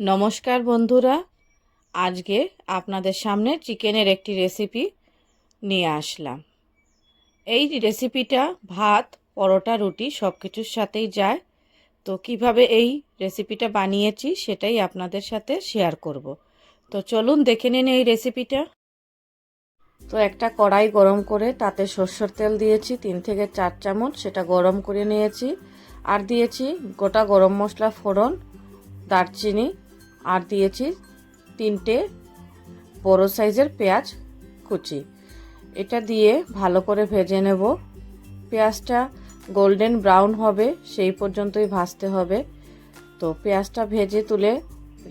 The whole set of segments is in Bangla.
নমস্কার বন্ধুরা, আজকে আপনাদের সামনে চিকেনের একটি রেসিপি নিয়ে আসলাম। এই রেসিপিটা ভাত, পরোটা, রুটি সব কিছুর সাথেই যায়। তো কীভাবে এই রেসিপিটা বানিয়েছি সেটাই আপনাদের সাথে শেয়ার করব। তো চলুন দেখে নিন এই রেসিপিটা তো একটা কড়াই গরম করে তাতে সর্ষের তেল দিয়েছি, তিন থেকে চার চামচ, সেটা গরম করে নিয়েছি। আর দিয়েছি গোটা গরম মশলা ফোড়ন, দারচিনি আর দিয়েছি তিনটে বড় সাইজের পেঁয়াজ কুচি। এটা দিয়ে ভালো করে ভেজে নেব। পেঁয়াজটা গোল্ডেন ব্রাউন হবে, সেই পর্যন্তই ভাজতে হবে। তো পেঁয়াজটা ভেজে তুলে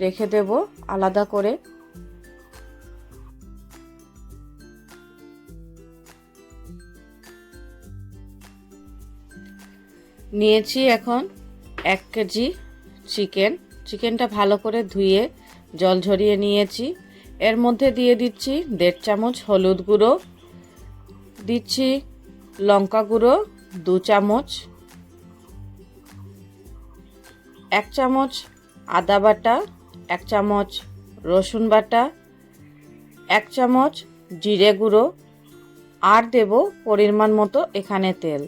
রেখে দেব আলাদা করে। নিয়েছি এখন এক কেজি চিকেন। চিকেনটা ভালো করে ধুয়ে জল ঝরিয়ে নিয়েছি। এর মধ্যে দিয়ে দিচ্ছি দেড় চামচ হলুদ গুঁড়ো, দিচ্ছি লঙ্কা গুঁড়ো, দু চামচ, এক চামচ আদা বাটা, এক চামচ রসুন বাটা, এক চামচ জিরে গুঁড়ো, আর দেব পরিমাণ মতো এখানে তেল।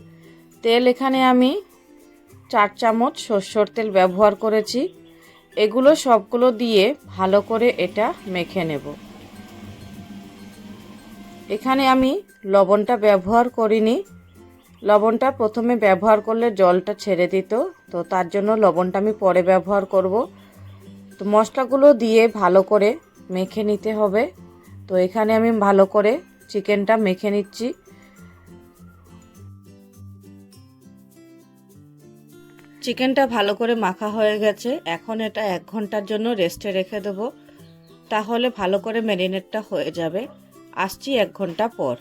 তেল এখানে আমি চার চামচ সর্ষের তেল ব্যবহার করেছি। এগুলো সবগুলো দিয়ে ভালো করে এটা মেখে নেব। এখানে আমি লবণটা ব্যবহার করিনি। লবণটা প্রথমে ব্যবহার করলে জলটা ছেড়ে দিত, তো তার জন্য লবণটা আমি পরে ব্যবহার করব। তো মশলাগুলো দিয়ে ভালো করে মেখে নিতে হবে। তো এখানে আমি ভালো করে চিকেনটা মেখে নিচ্ছি। চিকেনটা ভালো করে মাখা হয়ে গেছে। এখন এটা এক ঘণ্টার জন্য রেস্টে রেখে দেবো। তাহলে ভালো করে ম্যারিনেটটা হয়ে যাবে। আসছি এক ঘণ্টা পর।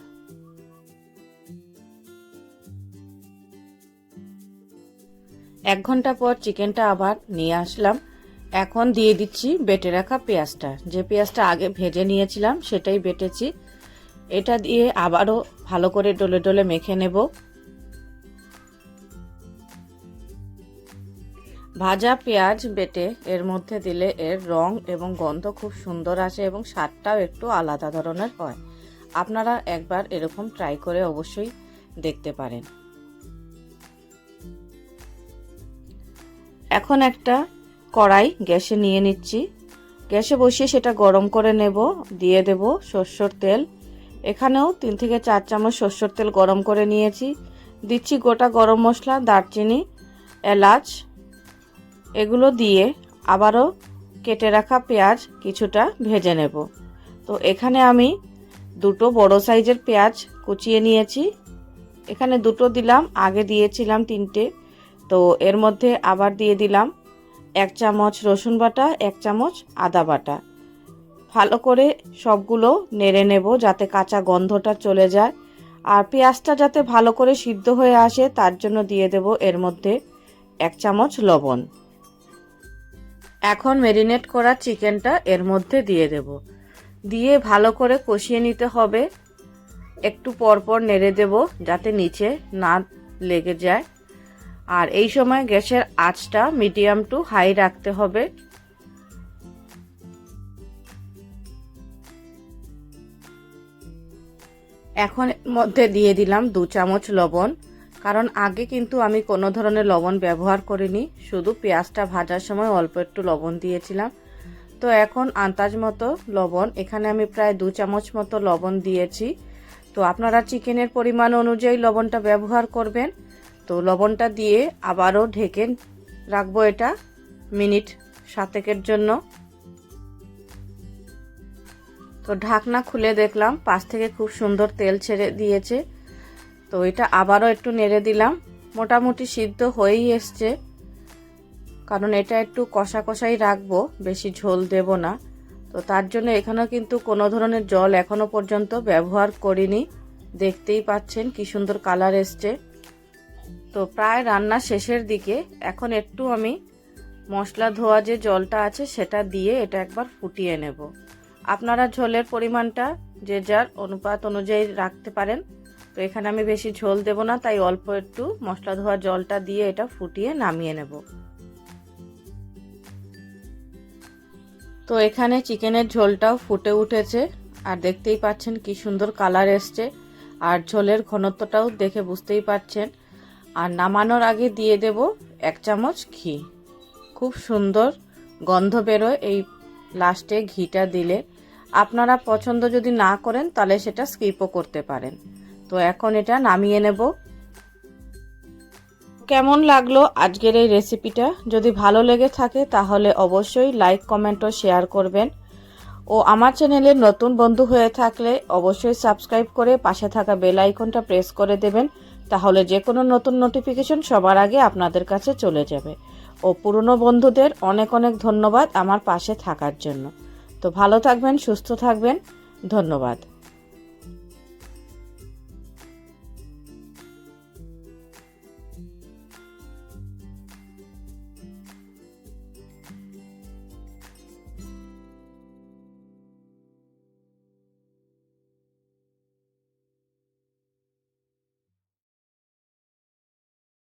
এক ঘণ্টা পর চিকেনটা আবার নিয়ে আসলাম। এখন দিয়ে দিচ্ছি বেটে রাখা পেঁয়াজটা। যে পেঁয়াজটা আগে ভেজে নিয়েছিলাম, সেটাই বেটেছি। এটা দিয়ে আবারও ভালো করে ডলে ডলে মেখে নেব। ভাজা পেঁয়াজ বেটে এর মধ্যে দিলে এর রং এবং গন্ধ খুব সুন্দর আসে এবং স্বাদটাও একটু আলাদা ধরনের হয়। আপনারা একবার এরকম ট্রাই করে অবশ্যই দেখতে পারেন। এখন একটা কড়াই গ্যাসে নিয়ে নিচ্ছি। গ্যাসে বসিয়ে সেটা গরম করে নেব, দিয়ে দেব সর্ষের তেল। এখানেও তিন থেকে চার চামচ সর্ষের তেল গরম করে নিয়েছি। দিচ্ছি গোটা গরম মশলা, দারচিনি, এলাচ এগুলো দিয়ে আবারও কেটে রাখা পেঁয়াজ কিছুটা ভেজে নেব। তো এখানে আমি দুটো বড় সাইজের পেঁয়াজ কুচিয়ে নিয়েছি। এখানে দুটো দিলাম, আগে দিয়েছিলাম তিনটে। তো এর মধ্যে আবার দিয়ে দিলাম এক চামচ রসুন বাটা, এক চামচ আদা বাটা। ভালো করে সবগুলো নেড়ে নেব যাতে কাঁচা গন্ধটা চলে যায়। আর পেঁয়াজটা যাতে ভালো করে সিদ্ধ হয়ে আসে, তার জন্য দিয়ে দেব এর মধ্যে এক চামচ লবণ। এখন ম্যারিনেট করা চিকেনটা এর মধ্যে দিয়ে দেব। দিয়ে ভালো করে কষিয়ে নিতে হবে। একটু পরপর নেড়ে দেব যাতে নিচে না লেগে যায়। আর এই সময় গ্যাসের আঁচটা মিডিয়াম টু হাই রাখতে হবে। এখন মধ্যে দিয়ে দিলাম দু চামচ লবণ। কারণ আগে কিন্তু আমি কোনো ধরনের লবণ ব্যবহার করিনি। শুধু পেঁয়াজটা ভাজার সময় অল্প একটু লবণ দিয়েছিলাম। তো এখন আন্দাজ মতো লবণ, এখানে আমি প্রায় দু চামচ মতো লবণ দিয়েছি। তো আপনারা চিকেনের পরিমাণ অনুযায়ী লবণটা ব্যবহার করবেন। তো লবণটা দিয়ে আবারও ঢেকে রাখব এটা মিনিট সাতেকের জন্য। তো ঢাকনা খুলে দেখলাম, পাশ থেকে খুব সুন্দর তেল ছেড়ে দিয়েছে। তো এটা আবারও একটু নেড়ে দিলাম। মোটামুটি সিদ্ধ হয়েই এসছে। কারণ এটা একটু কষা কষাই রাখব, বেশি ঝোল দেব না। তো তার জন্য এখানেও কিন্তু কোনো ধরনের জল এখনও পর্যন্ত ব্যবহার করিনি। দেখতেই পাচ্ছেন কি সুন্দর কালার এসছে। তো প্রায় রান্না শেষের দিকে এখন একটু আমি মশলা ধোয়া যে জলটা আছে সেটা দিয়ে এটা একবার ফুটিয়ে নেব। আপনারা ঝোলের পরিমাণটা যে যার অনুপাত অনুযায়ী রাখতে পারেন। তো এখানে আমি বেশি ঝোল দেব না, তাই অল্প একটু মশলা ধোয়া জলটা দিয়ে এটা ফুটিয়ে নামিয়ে নেব। তো এখানে চিকেনের ঝোলটাও ফুটে উঠেছে, আর দেখতেই পাচ্ছেন কি সুন্দর কালার এসছে, আর ঝোলের ঘনত্বটাও দেখে বুঝতেই পারছেন। আর নামানোর আগে দিয়ে দেব এক চামচ ঘি। খুব সুন্দর গন্ধ বেরোয় এই লাস্টে ঘিটা দিলে। আপনারা পছন্দ যদি না করেন, তাহলে সেটা স্কিপও করতে পারেন। তো এখন এটা নামিয়ে নেব। কেমন লাগল আজকের এই রেসিপিটা? যদি ভালো লেগে থাকে তাহলে অবশ্যই লাইক, কমেন্ট ও শেয়ার করবেন। ও আমার চ্যানেলে নতুন বন্ধু হয়ে থাকলে অবশ্যই সাবস্ক্রাইব করে পাশে থাকা বেল আইকনটা প্রেস করে দেবেন। তাহলে যে কোনো নতুন নোটিফিকেশন সবার আগে আপনাদের কাছে চলে যাবে। ও পুরনো বন্ধুদের অনেক অনেক ধন্যবাদ আমার পাশে থাকার জন্য। তো ভালো থাকবেন, সুস্থ থাকবেন। ধন্যবাদ।